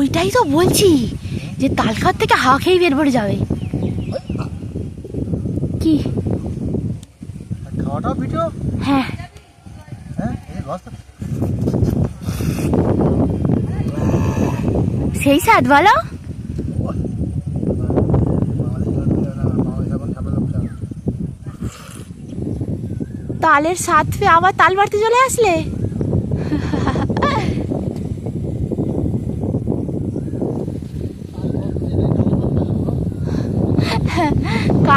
ওইটাই তো বলছি যে তাল থেকে হাওয়া খেয়েই বের পড়ে যাবে। কি? খাওয়াটাও ভিডিও? হ্যাঁ। হ্যাঁ সেই স্বাদ বলো। তালের স্বাদ পেয়ে আবার তাল বাড়তে চলে আসলে?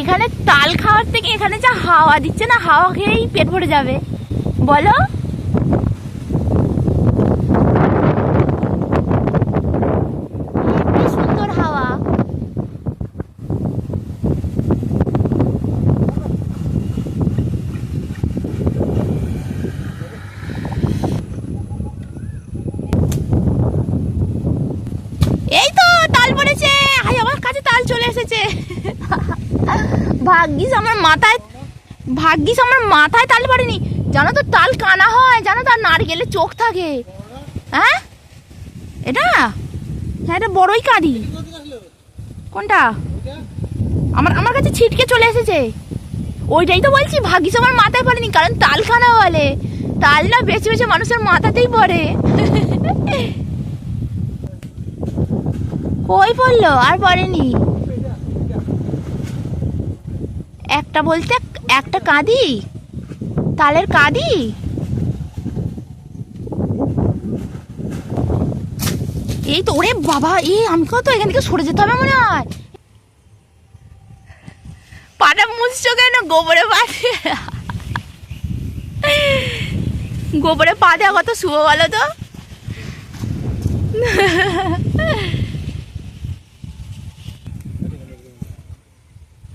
এখানে তাল খাওয়ার থেকে এখানে যা হাওয়া দিচ্ছে না, হাওয়া খেয়েই পেট ভরে যাবে। বলো? এই তো, তাল পড়েছে। হাই আমার কাছে তাল চলে এসেছে। ভাগ্যিস আমার মাথায়, ভাগ্যিস আমার মাথায় তাল পড়েনি জানো তো তাল কানা হয়, জানো তো, আর নারকেলের চোখ থাকে। হ্যাঁ? এটা? হ্যাঁ এটা বড়ই কাঁদি। কোনটা? আমার আমার কাছে ছিটকে চলে এসেছে। ওইটাই তো বলছি, ভাগ্যিস আমার মাথায় পড়েনি, কারণ তাল খানা বলে। তাল না বেছে বেছে মানুষের মাথাতেই পড়ে। কই পড়ল? আর পড়েনি। একটা বলতে একটা কাঁদি, তালের কাঁদি। এই তো ওরে বাবা, এই আমাকেও তো এখান থেকে সরে যেতে হবে মনে হয়। পাটা মুছছো কেন? গোবরে পা? গোবরে পা দেওয়া কত শুভ বলো তো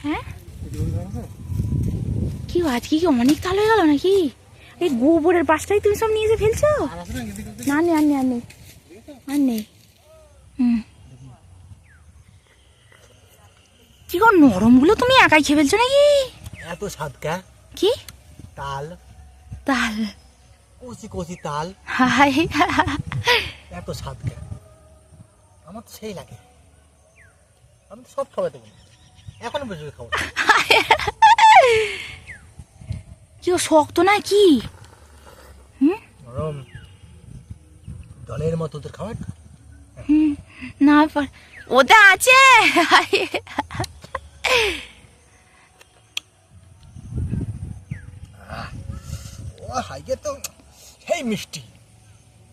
হ্যাঁ কি আজকে কি অনেক তাল হয়ে গেল নাকি? এই গোবরের পাশটাই তুমি সব নিয়ে এসে ফেলছো? না নেই আর নেই আর নেই আর নেই হুম। কি গো নরমগুলো তুমি একাই খেয়ে ফেলছো নাকি? এত স্বাদ কি? তাল। তাল। কচি কচি তাল। হাই এত স্বাদ কে? আমার তো সেই লাগে। আমি তো সব খাবার দেবো। এখনও বেশি খাব। কি গো, শক্ত না কি? হুম? নরম। জলের মতো তোর খাবার হুম না ওটা আছে। ও হাইকে তো। সেই মিষ্টি।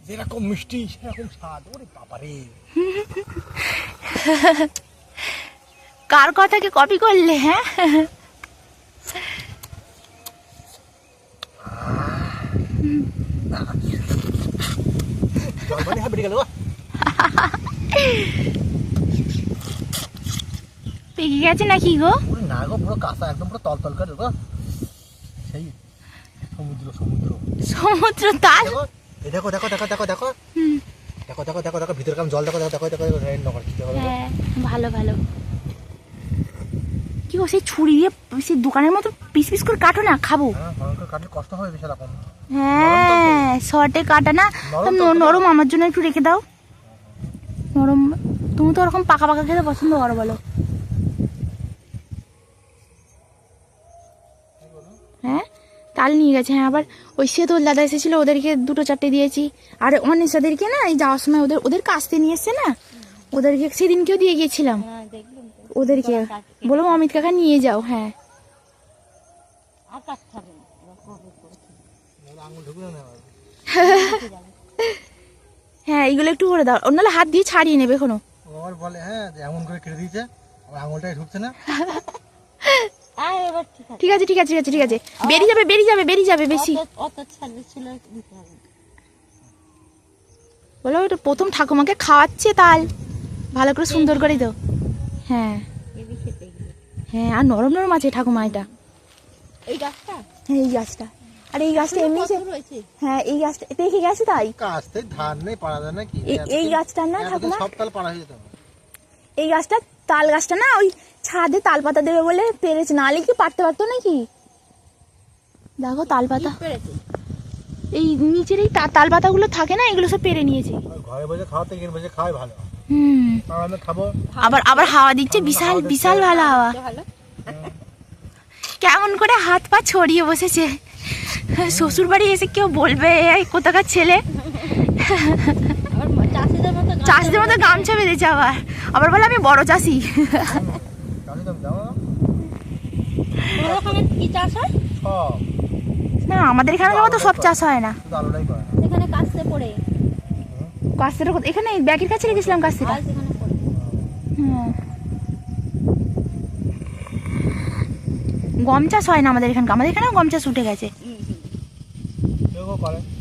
যেরকম মিষ্টি সেরকম স্বাদ। ওরে বাবারে। কার কথাকে কপি করলে হ্যাঁ? পেকে গেছে নাকি গো না গো পুরো কাঁচা একদম পুরো তল তল করে গো সেই সমুদ্র সমুদ্র সমুদ্র তাল এই দেখো দেখো দেখো দেখো দেখো দেখো দেখো দেখো দেখো ভিতরে কাম জল দেখো দেখো দেখো দেখো রেন নগর কি দেখো ভালো ভালো কি গো সেই ছুরি দিয়ে সেই দোকানের মতো পিস পিস করে কাটো না খাব হ্যাঁ কাটলে কষ্ট হবে বিশাল এখন হ্যাঁ শর্টে কাটা না। নরম আমার জন্য একটু রেখে দাও। নরম তুমি তো ওরকম পাকা পাকা খেতে পছন্দ করো বলো। হ্যাঁ তাল নিয়ে গেছে হ্যাঁ আবার ওই সে তোর দাদা এসেছিল ওদেরকে দুটো চারটে দিয়েছি। আর অনিশাদেরকে না এই যাওয়ার সময় ওদের ওদের কাছতে নিয়ে এসছে না? ওদেরকে সেদিনকেও দিয়ে গিয়েছিলাম। ওদেরকে বললাম অমিত কাকা নিয়ে যাও। হ্যাঁ। হ্যাঁ এইগুলো একটু করে দাও। নাহলে হাত দিয়ে ছাড়িয়ে নেবে এখনও। ও বলে হ্যাঁ এমন করে কেটে দিয়েছে আমার আঙুলটাই ঢুকছে না। ঠিক আছে। ঠিক আছে ঠিক আছে ঠিক আছে বেরিয়ে যাবে বেরিয়ে যাবে বেরিয়ে যাবে বেশি। বলো ওটা প্রথম ঠাকুমাকে খাওয়াচ্ছে তাল। ভালো করে সুন্দর করে তো হ্যাঁ। এবি খেতে গেলে হ্যাঁ আর নরম নরম আছে ঠাকুমা এটা। এই গাছটা? হ্যাঁ এই গাছটা। আর এই গাছটা এমনি হ্যাঁ এই গাছটা দেখে গেছে তাই? থেকে ধান নেই পাড়া যায় নাকি এই- গাছটার না ঠাকুমা? সব তাল পাড়া হয়ে যেত এই গাছটা তাল গাছটা না ওই ছাদে তাল পাতা দেবে বলে পেরেছে। নালে কি পারতে পারতো নাকি? দেখো তাল পাতা। পেরেছে। এই নিচের এই তাল পাতাগুলো থাকে না এগুলো সব পেরে নিয়েছে। ঘরে বসে খাওয়া থেকে বসে খাওয়াই ভালো। হুম। আবার আবার হাওয়া দিচ্ছে বিশাল বিশাল ভালো হাওয়া। ভালো। কেমন করে হাত পা ছড়িয়ে বসেছে। শ্বশুর বাড়ি এসে কেউ বলবে কোথাকার ছেলে? চাষিদের মতো গামছা বেঁধেছে আবার। আবার বলে, আমি বড় চাষি। হয় না, আমাদের এখানে তো সব চাষ হয় না। শুধু আলুটাই করে না সেখানে কাস্তে পড়ে কাস্তেটা এখানে ব্যাগের কাছে রেখেছিলাম কাস্তেটা। গম চাষ হয় না আমাদের এখানে আমাদের এখানেও গম চাষ উঠে গেছে। হুম, হুম। কেউ কেউ করে